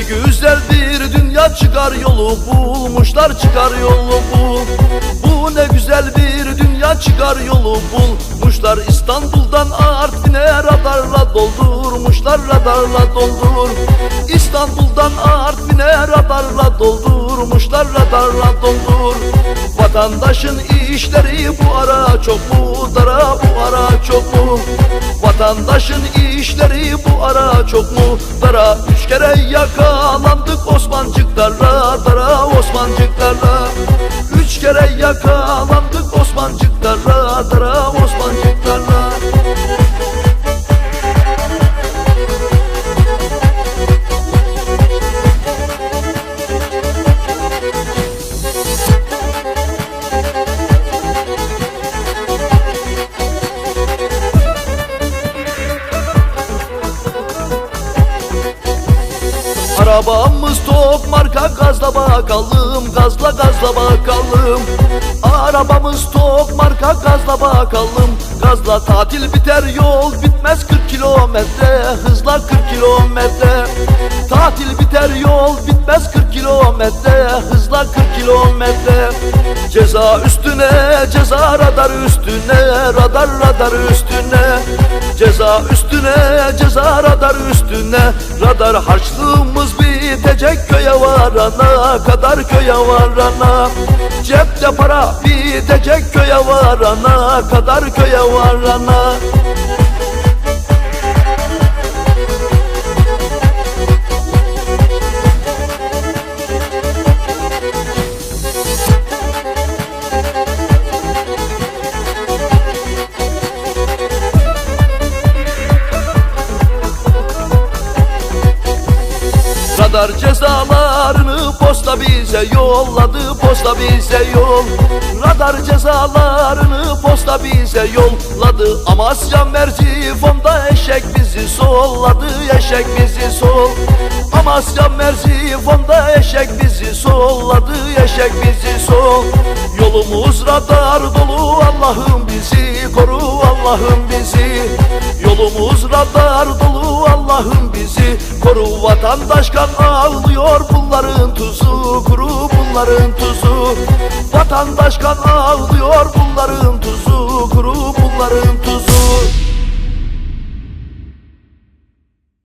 güzel bir dünya çıkar yolu bulmuşlar çıkar yolu bul. Bu ne güzel bir dünya çıkar yolu bulmuşlar İstanbul'dan Artvin'e radarla doldurmuşlar radarla doldur. İstanbul'dan Artvin'e radarla doldurmuşlar radarla doldur. Vatandaşın işleri bu ara çok mu dara bu ara çok mu? Vatandaşın işleri bu ara çok mu dara Üç kere yakalandık Osmancıklarla dara Osmancıklarla Üç kere yakalandık. Osmancıklarla dara Arabamız tok marka gazla bakalım Gazla gazla bakalım. Arabamız tok marka gazla bakalım. Gazla tatil biter yol bitmez 40 kilometre Hızla 40 kilometre. Tatil biter yol bitmez 40 kilometre Hızla 40 kilometre. Ceza üstüne ceza radar üstüne Radar radar üstüne. Ceza üstüne ceza radar üstüne kadar köye varana Cepte para bitecek köye varana kadar köye varana Radar cezalarını posta bize yolladı Posta bize yol. Radar cezalarını posta bize yolladı. Amasya Merzifon'da eşek bizi solladı Eşek bizi sol. Amasya Merzifon'da eşek bizi solladı Eşek bizi sol. Yolumuz radar dolu Allah'ım bizi koru Allah'ım bizi. Yolumuz radar koru Vatandaş kan ağlıyor bunların tuzu. Kuru bunların tuzu. Vatandaş kan ağlıyor bunların tuzu